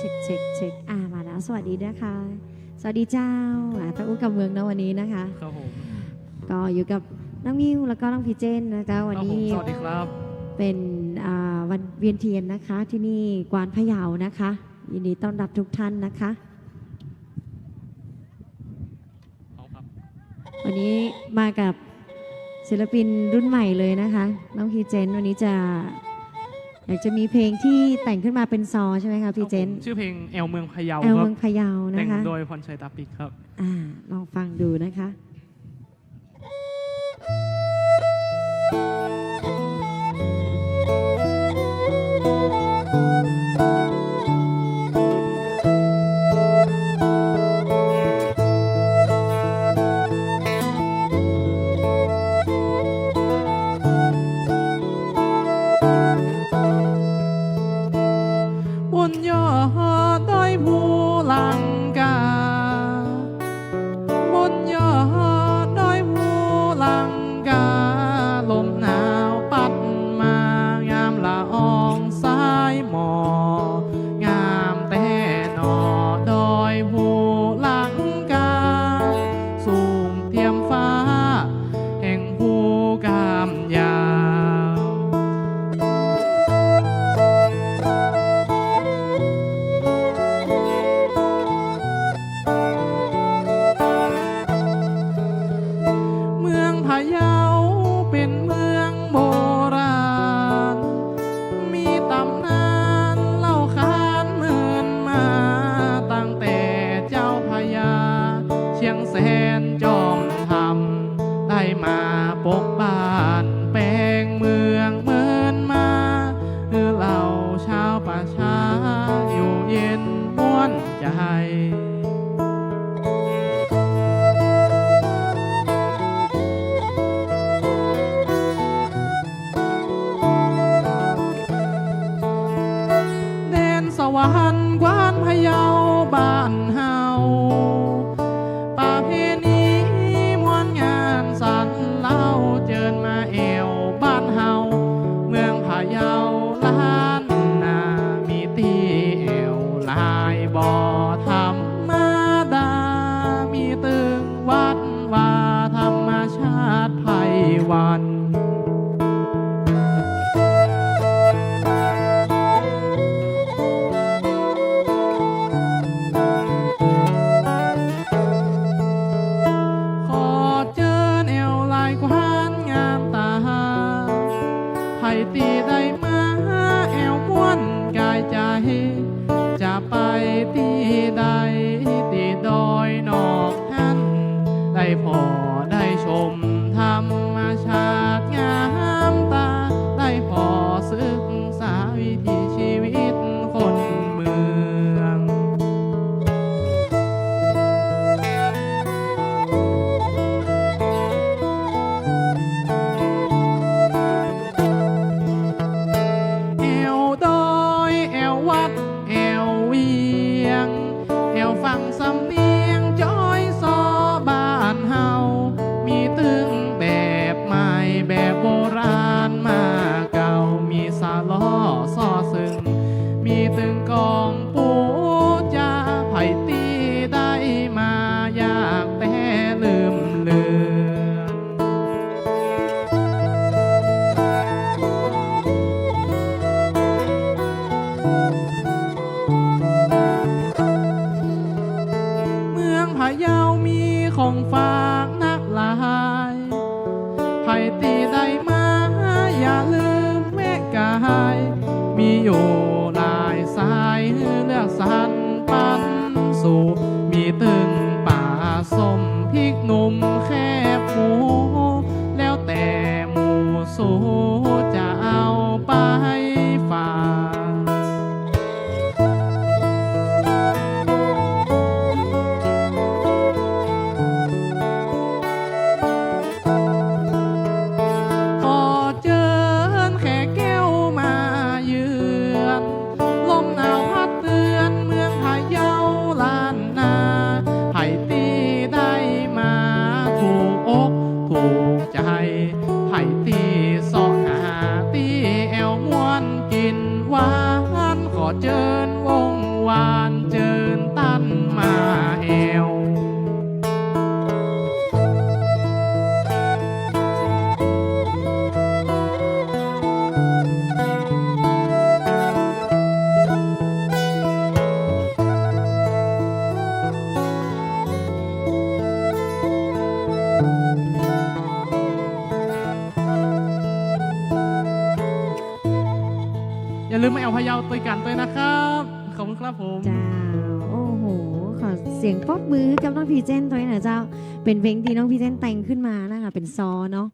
เช็คเช็คเช็คอ่ามาแล้ว สวัสดีนะคะ สวัสดีเจ้าอ่าตะอุ้กับเมืองนะวันนี้นะคะ ครับผมก็อยู่กับน้องมิวแล้วก็น้องพีเจนนะจ๊ะวันครับผมนี้ สวัสดีครับ เป็นอ่าวันเวียนเทียนนะคะ ที่นี่กวานพะเยานะคะ ยินดีต้อนรับทุกท่านนะคะเอาครับวันนี้มากับศิลปินรุ่นใหม่เลยนะคะ น้องพีเจนวันนี้จะ อยากจะมีเพลงที่แต่งขึ้นมาเป็นซอใช่ไหมคะพีเจนครับผมชื่อเพลงแอลเมืองพะเยาแอลครัเมืบองพะเยาแต่นะงคะโดยพรชัยตาปิกครับ อ่าลองฟังดูนะคะบานเฮาป่าเพณีมวนงานสันเล่าเจิญมาเอวบ้านเฮาเมืองพะเยาล้านนา มีตีเอวลายบ่อธรรมดา มีตึงวัดว่าธรรมชาติไพวัน จะไปที่ใดตีดอยนอกหันได้พอ ล้อซอซึง มีตึงกองปูจาไผ่ตีได้มายากแต่ลืมเลือนเมืองพะเยามีของฝากนักลายไผ่ตีได้มา มี วม้วนกินหวานขอเจิญ ลืมมาแอลพะเยาตุยกันตัวยนะครับ ขอบคุณครับผม เจ้า โอ้โห ขอเสียงปรบมือให้กับน้องพีเจนตัวนี้นะเจ้า เป็นเพลงที่น้องพีเจนแต่งขึ้นมานะคะ เป็นซอเนาะ